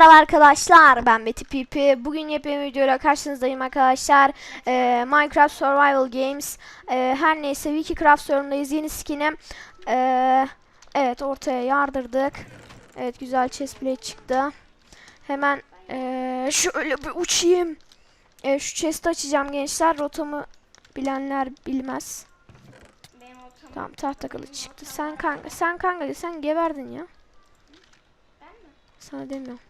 Merhaba arkadaşlar ben Betty Pipi. Bugün yepyeni videoyla karşınızdayım arkadaşlar. Ee, Minecraft Survival Games. Ee, her neyse Wikicraft sorundayız. Yeni skinim. Ee, evet ortaya yardırdık. Evet güzel chestplate çıktı. Hemen ee, şöyle bir uçayım. Ee, şu chest'i açacağım gençler. Rotamı bilenler bilmez. Tamam tahta kılıç çıktı. Sen kanka sen kanka sen geberdin ya. Ben mi? Sana demiyorum.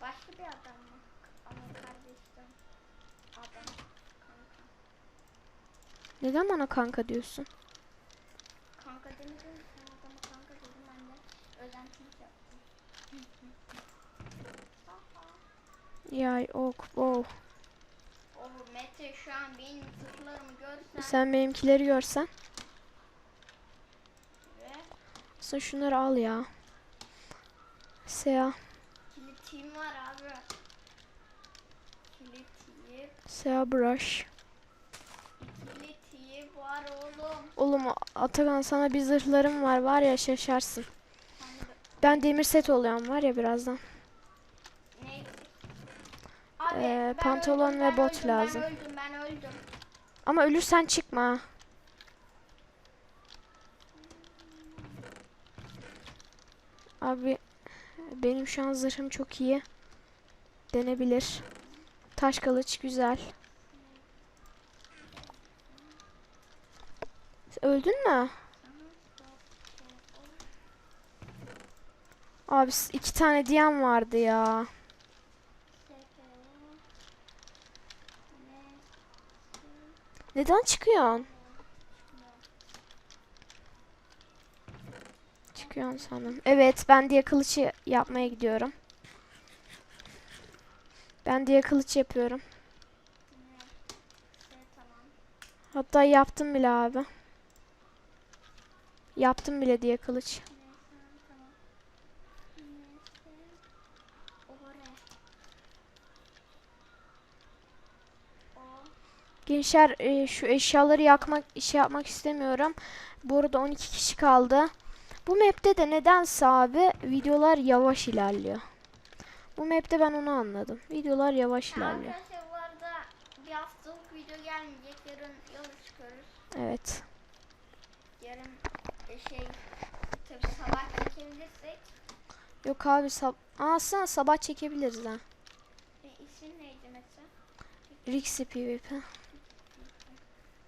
Başka bir adam mı? Ama kardeşim. Adam. Kanka. Neden bana kanka diyorsun? Kanka demedin mi? Sen adama kanka dedim ben de özentilik yaptım. Yay ok oh. Oh Mete şu an benim zırhlarımı görsen Sen benimkileri görsen. ve Sen şunları al ya. Sea. kilitiyim var abi. Kilitiyim. Sea brush. Kilitiyim var oğlum. Oğlum Atakan sana bir zırhlarım var var ya şaşarsın. De Ben demir set oluyorum var ya birazdan. Ben pantolon öldüm, ve bot öldüm, lazım. Ben öldüm ben öldüm. Ama ölürsen çıkma. Abi benim şu an zırhım çok iyi. Denebilir. Taş kılıç güzel. Öldün mü? Abi iki tane diyen vardı ya. Neden çıkıyorsun? Çıkıyorsun sanırım. Evet ben diye kılıcı yapmaya gidiyorum. Ben diye kılıç yapıyorum. Hatta yaptım bile abi. Yaptım bile diye kılıç. Gençler e, şu eşyaları yakmak şey yapmak istemiyorum. Bu arada 12 kişi kaldı. Bu map'te de nedense abi videolar yavaş ilerliyor. Bu map'te ben onu anladım. Videolar yavaş ilerliyor. Arkadaşlar bu arada bir haftalık video gelmeyecek. Yarın yola çıkıyoruz. Evet. Yarın e, şey tabii sabah çekebilirsek. Yok abi sab aslında sabah çekebiliriz ha. E, isim neydi mesela? Rixi PvP.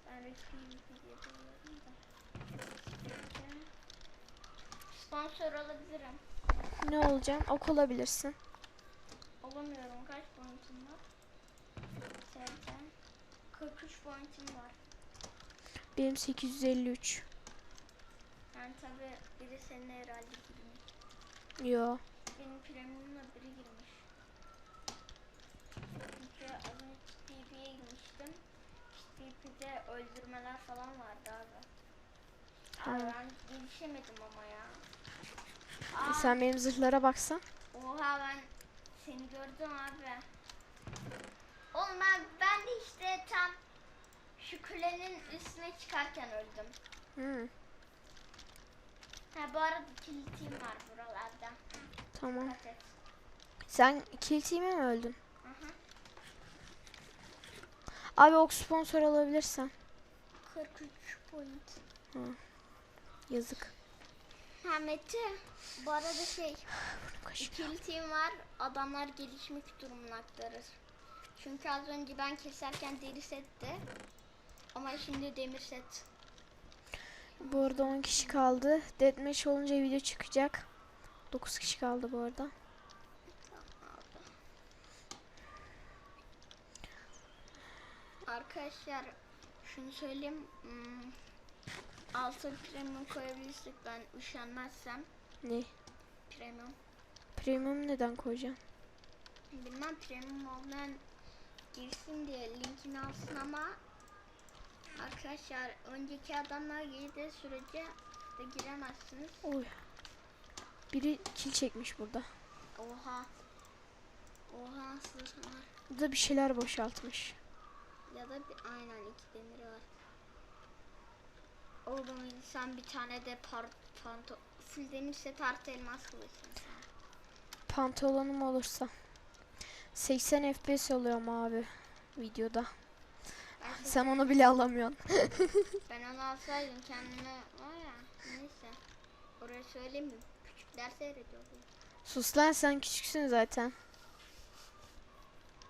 Ben Red PvP diye buluyorum da. Peki. Sponsor olabilirim. Ne olacağım? Ok olabilirsin. Olamıyorum. Kaç pointim var? Sercan. 43 pointim var. Benim 853. Yani tabii biri senin herhalde girmiş. Yo. Benim premiumla biri girmiş. Çünkü az önce PvP'ye girmiştim. PvP'de öldürmeler falan vardı abi. Abi ben gelişemedim ama ya. Sen benim zırhlara baksan. Oha ben seni gördüm abi. Oğlum ben, ben de işte tam şu kulenin üstüne çıkarken öldüm. Hmm, Ha bu arada kilitim var buralarda. tamam. Dikkat et. Sen kill team'e mi öldün? Hı hı. Abi ok sponsor alabilirsen. 43 point. Yazık. Mete bu arada şey Kaş- kilitim var adamlar gelişmek durumuna aktarır. Çünkü az önce ben keserken deri setti. Ama şimdi demir set. Bu arada 10 kişi kaldı. Deathmatch olunca video çıkacak. 9 kişi kaldı bu arada. Arkadaşlar şunu söyleyeyim. Hmm, altı premium koyabilirsek ben üşenmezsem Ne? premium. Premium neden koyacağım? Bilmem premium olmayan girsin diye linkini alsın ama arkadaşlar önceki adamlar girdiği sürece de giremezsiniz. Oy. Biri kill çekmiş burada. Oha. Oha nasıl var? Bu da bir şeyler boşaltmış. Ya da bir aynen iki demiri var. Oğlum sen bir tane de par panto full demir set artı elmas kılıçsın sen. Pantolonum olursa. 80 FPS oluyorum abi videoda. Ben, Sen onu bile alamıyorsun. ben onu alsaydım kendime var ya neyse. Oraya söyleyeyim mi? Küçükler seyrediyor. Sus lan sen küçüksün zaten.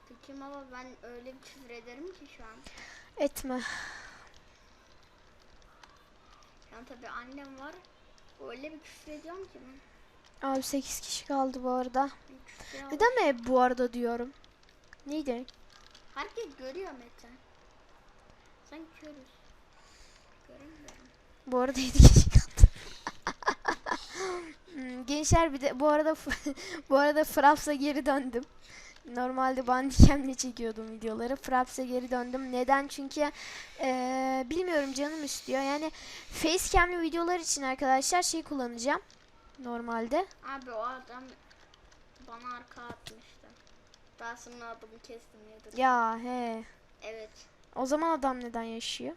Küçüğüm ama ben öyle bir küfür ederim ki şu an. Etme. An tabii annem var. Öyle bir küfür ediyorum ki ben. Abi 8 kişi kaldı bu arada. Neden mi hep bu arada diyorum? Neydi? Herkes görüyor Mete. Sen körüz. Göremiyorum. Bu arada 7 kişi kaldı. Hmm, Gençler bir de bu arada bu arada Fraps'a geri döndüm. Normalde Bandicam'le çekiyordum videoları. Fraps'a geri döndüm. Neden? Çünkü eee, bilmiyorum canım istiyor. Yani Facecam'li videolar için arkadaşlar şey kullanacağım. Normalde. Abi o adam bana arka atmıştı. Daha sonra adamı kestim ya. Ya he. Evet. O zaman adam neden yaşıyor?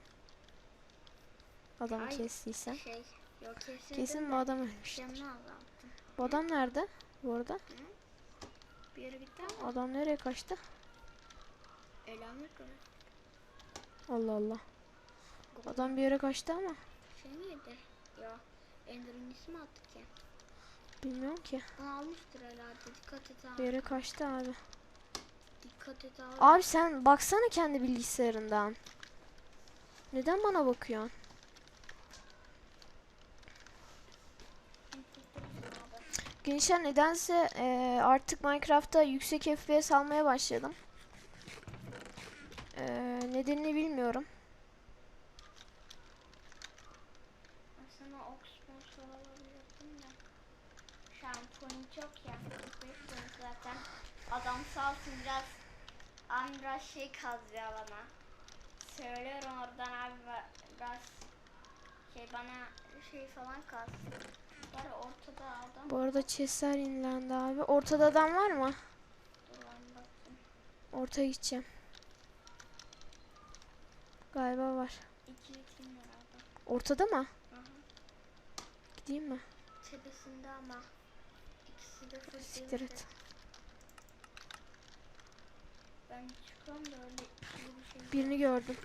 Adamı Hayır. kestiysen. Şey. Yok kesin. Bu adam ölmüş. Bu adam nerede? Bu arada. Bir yere gitti ama Adam nereye kaçtı? elamet göre. Allah Allah. Adam bir yere kaçtı ama. Şey miydi? Ya Ender'in ismi attı ki. Bilmiyorum ki. Onu almıştır herhalde. Dikkat et Bir abi. yere kaçtı abi. Dikkat et abi. Abi sen baksana kendi bilgisayarından. Neden bana bakıyorsun? Gençler nedense eee, artık Minecraft'ta yüksek FPS almaya başladım. Eee, nedenini bilmiyorum. Çok ya. 45 coin zaten. Adam sağ olsun biraz biraz şey kazıyor bana. Söylüyorum oradan abi biraz şey bana şey falan kaz. Var. Bu arada chestler yenilendi abi. Ortada adam var mı? Ortaya gideceğim. Galiba var. Ortada mı? Hı hı. Gideyim mi? Tepesinde ama. İkisi de full Siktir et. Ben çıkıyorum da öyle bir şey. Birini gördüm.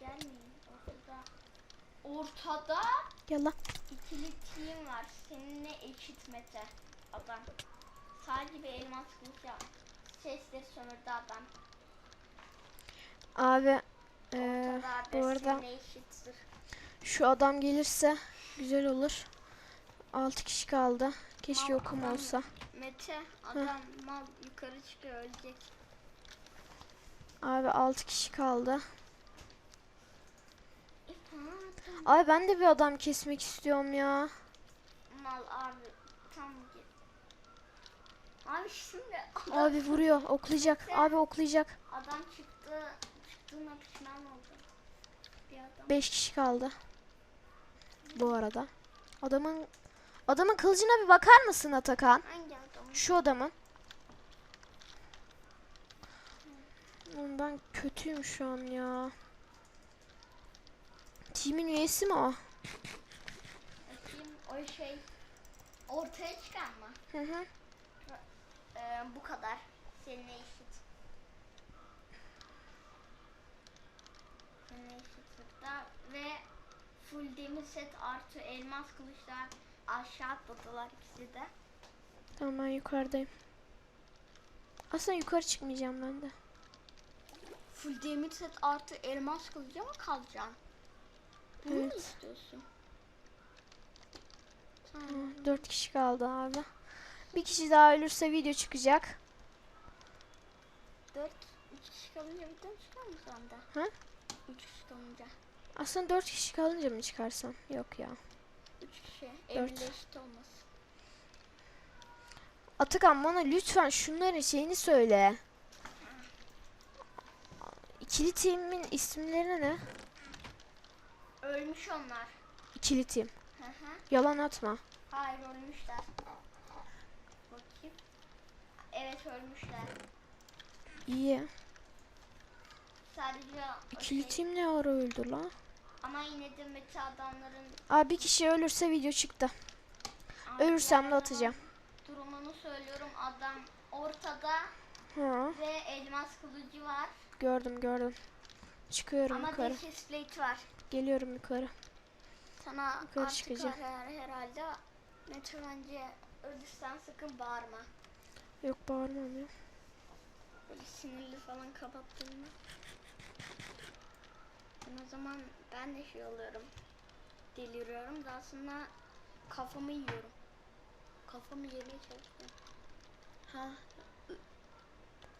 Gelmeyin ortada. Ortada Gel lan. ikili team var. Seninle eşit Mete adam. Sadece bir elmas kılıç yap. Sesleri sömürdü adam. Abi eee, Ortada abi bu arada seninle eşittir. şu adam gelirse güzel olur. 6 kişi kaldı. Keşke okum olsa. Mete adam mal yukarı çıkıyor ölecek. Abi 6 kişi kaldı. Abi ben de bir adam kesmek istiyorum ya. Mal abi tam git. Abi şimdi adam, Abi vuruyor. Oklayacak. Abi oklayacak. adam çıktı. Çıktığına pişman oldu. Bir adam. 5 kişi kaldı. Bu arada. Adamın adamın kılıcına bir bakar mısın Atakan? Hangi adam? Şu adamın. Ben kötüyüm şu an ya. Timin üyesi mi o? Bakayım o şey ortaya çıkan mı? Hı hı. Ee, bu kadar. Seninle eşit. Seninle eşit sırtta ve full demir set artı elmas kılıçlar aşağı atladılar ikisi de. Tamam ben yukarıdayım. Aslında yukarı çıkmayacağım ben de. Full demir set artı elmas kılıcı mı kalacaksın? Bunu mu Evet. istiyorsun? Tamam. Hı, Dört kişi kaldı abi. Bir kişi daha ölürse video çıkacak. Dört, üç kişi kalınca tane çıkar mı sende? Hı? Üç kişi kalınca. Aslında dört kişi kalınca mı çıkarsam? Yok ya. Üç kişi. Evinde eşit olmaz. Atakan bana lütfen şunların şeyini söyle. İkili timin isimleri ne? Ölmüş onlar. İkili team. Hı hı. Yalan atma. Hayır ölmüşler. Bakayım. Evet ölmüşler. İyi. Sadece İkili şey- team ne ara öldü lan? Ama yine de meta adamların Aa bir kişi ölürse video çıktı. Ölürsem de atacağım. Durumunu söylüyorum adam ortada Ha, ve elmas kılıcı var gördüm gördüm. Çıkıyorum ama yukarı. plate var. Geliyorum yukarı. Sana Yukarı artık çıkacağım. her- herhalde Mete bence ölürsen sakın bağırma. Yok bağırmam ya. Böyle sinirli falan kapattığında. Ben o zaman ben de şey oluyorum. Deliriyorum da aslında kafamı yiyorum. Kafamı yemeye çalışıyorum. Ha.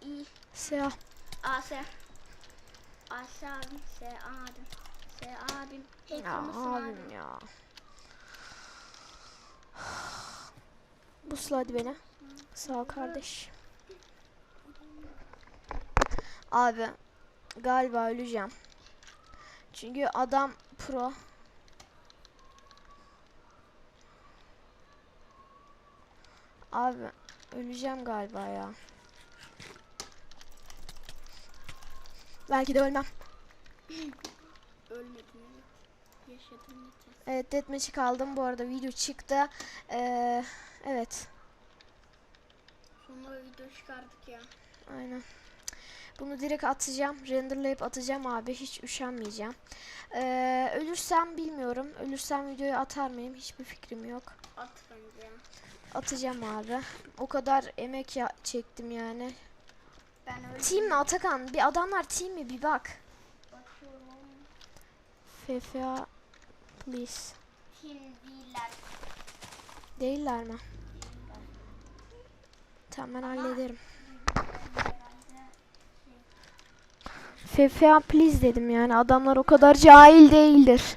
İyi. Siyah. Ase. Ase abim. S abim. S abim. Hacker Ya mısın abim? abim ya. Busla hadi beni. Sağ ol kardeş. Abi galiba öleceğim. Çünkü adam pro. Abi öleceğim galiba ya. Belki de ölmem. Ölmedim. Yaşadım yeter. Evet deathmatch'i kaldım bu arada video çıktı. Ee, evet Sonra video çıkardık ya. aynen. Bunu direkt atacağım. Renderlayıp atacağım abi. Hiç üşenmeyeceğim. Ee, ölürsem bilmiyorum. Ölürsem videoyu atar mıyım? Hiçbir fikrim yok. At bence. Atacağım abi. O kadar emek ya çektim yani. Ben öyle Team mi Atakan? Bir adamlar team mi? Bir bak. FFA please. Değiller. Değiller mi? Tamam ben Ama- hallederim. FFA please dedim yani. Adamlar o kadar cahil değildir.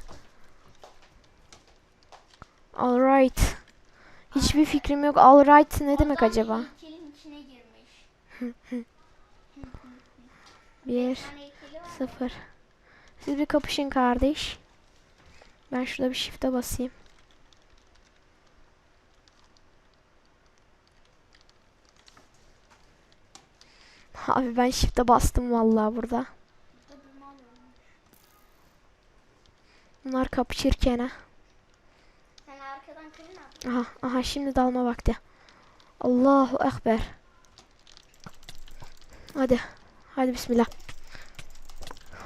Alright. Hiçbir fikrim yok. Alright ne demek Adam acaba? Bir, sıfır. Siz bir kapışın kardeş. Ben şurada bir shift'e basayım. Abi ben shift'e bastım vallahi burada. Bunlar kapışırken ha. Sen arkadan kırın at. Aha, aha şimdi dalma vakti. Allahu Ekber. Hadi. Hadi bismillah.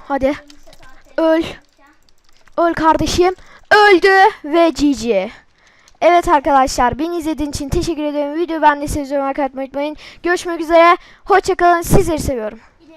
Hadi. Öl. Öl kardeşim. Öldü ve GG. Evet arkadaşlar beni izlediğiniz için teşekkür ederim. Videoyu seviyorum. Like atmayı unutmayın. Görüşmek üzere. Hoşçakalın. Sizleri seviyorum.